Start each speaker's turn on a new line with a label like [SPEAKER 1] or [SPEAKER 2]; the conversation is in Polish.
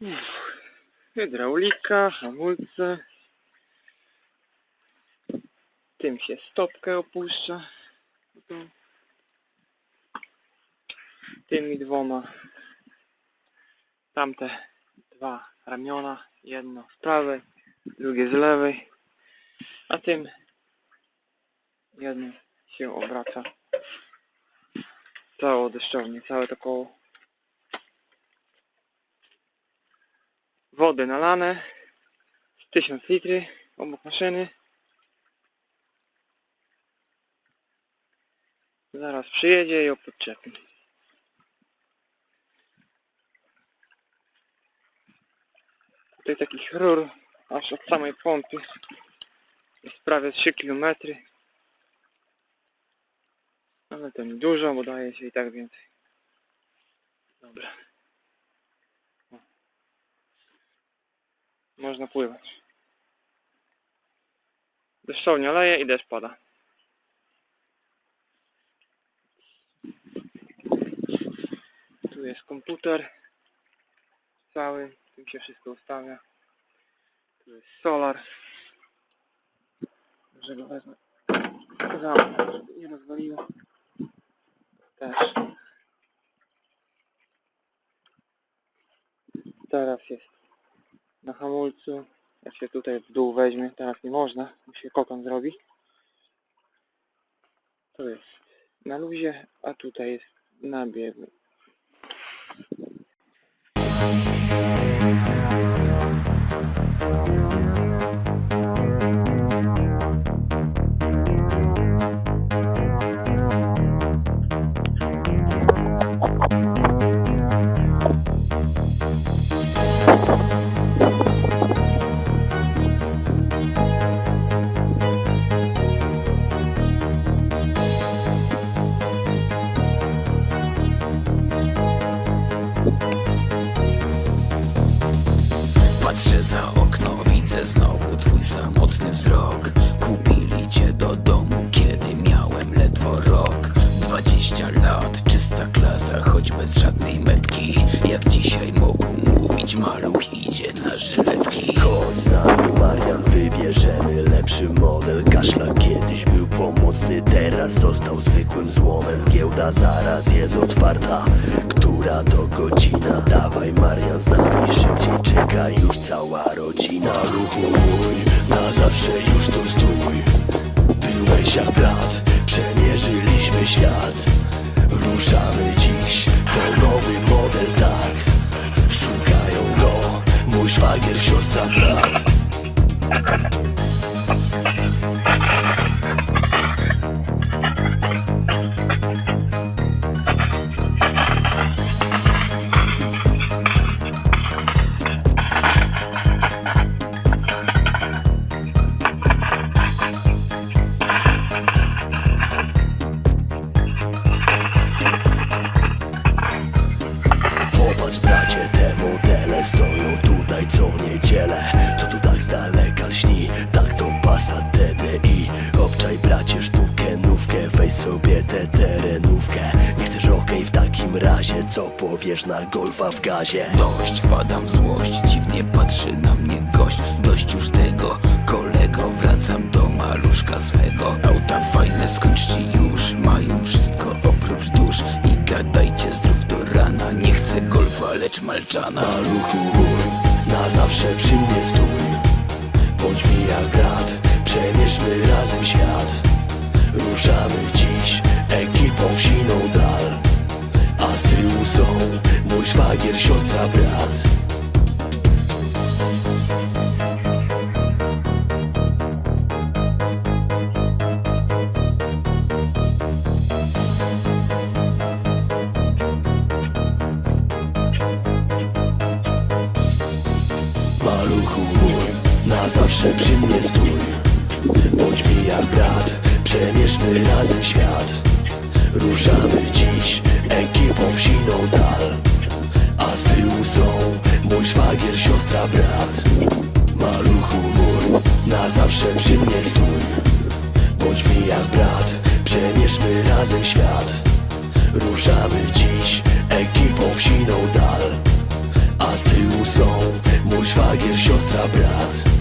[SPEAKER 1] Uff. Hydraulika, hamulce. Tym się stopkę opuszcza. Tymi dwoma. Tamte dwa ramiona. Jedno z prawej, drugie z lewej. A tym jednym się obraca całą deszczownię, całe to koło. Wody nalane. z 1000 litry obok maszyny. Zaraz przyjedzie i ją. Tutaj takich rur aż od samej pompy jest prawie 3 km. Ale to dużo, bo daje się i tak więcej. Dobra. Można pływać. Deszczownia leje i deszcz pada. Tu jest komputer cały, tu się wszystko ustawia. Tu jest solar. Może go wezmę. Zamknę, żeby nie rozwaliło. Też. Teraz jest na hamulcu. Jak się tutaj w dół weźmie, teraz nie można, musi się kokon zrobi. To jest na luzie, a tutaj jest na biegu.
[SPEAKER 2] 20 lat, czysta klasa, choć bez żadnej metki. Jak dzisiaj mogą mówić, maluch idzie na żyletki.
[SPEAKER 3] Chodź z nami Marian, wybierzemy lepszy model. Kaszla kiedyś był pomocny, teraz został zwykłym złomem. Giełda zaraz jest otwarta, która to godzina? Dawaj Marian, z nami szybciej czeka już cała rodzina. Ruchu mój, na zawsze już tu stój. Byłeś jak brat, świat. Ruszamy dziś, to nowy model, tak sobie tę terenówkę Nie chcesz okej w takim razie, co powiesz na golfa w gazie?
[SPEAKER 2] Dość, wpadam w złość, dziwnie patrzy na mnie gość. Dość już tego, kolego, wracam do maluszka swego. Auta fajne, skończcie już, mają wszystko oprócz dusz. I gadajcie zdrów do rana, nie chcę golfa, lecz malczana.
[SPEAKER 3] Maluchu mój, na zawsze przy mnie stój. Bądź mi jak brat, przemierzmy razem świat Ruszamy dziś ekipą w siną dal. A z tyłu są mój szwagier, siostra, brat. Maluchu mój, na zawsze przy mnie stój. Bądź mi jak brat, przemierzmy razem świat. Ruszamy dziś ekipą w siną dal. A z tyłu są mój szwagier, siostra, brat. Maluchu mój, na zawsze przy mnie stój. Bądź mi jak brat, przemierzmy razem świat. Ruszamy dziś ekipą w siną dal. A A z tyłu są mój szwagier, siostra, brat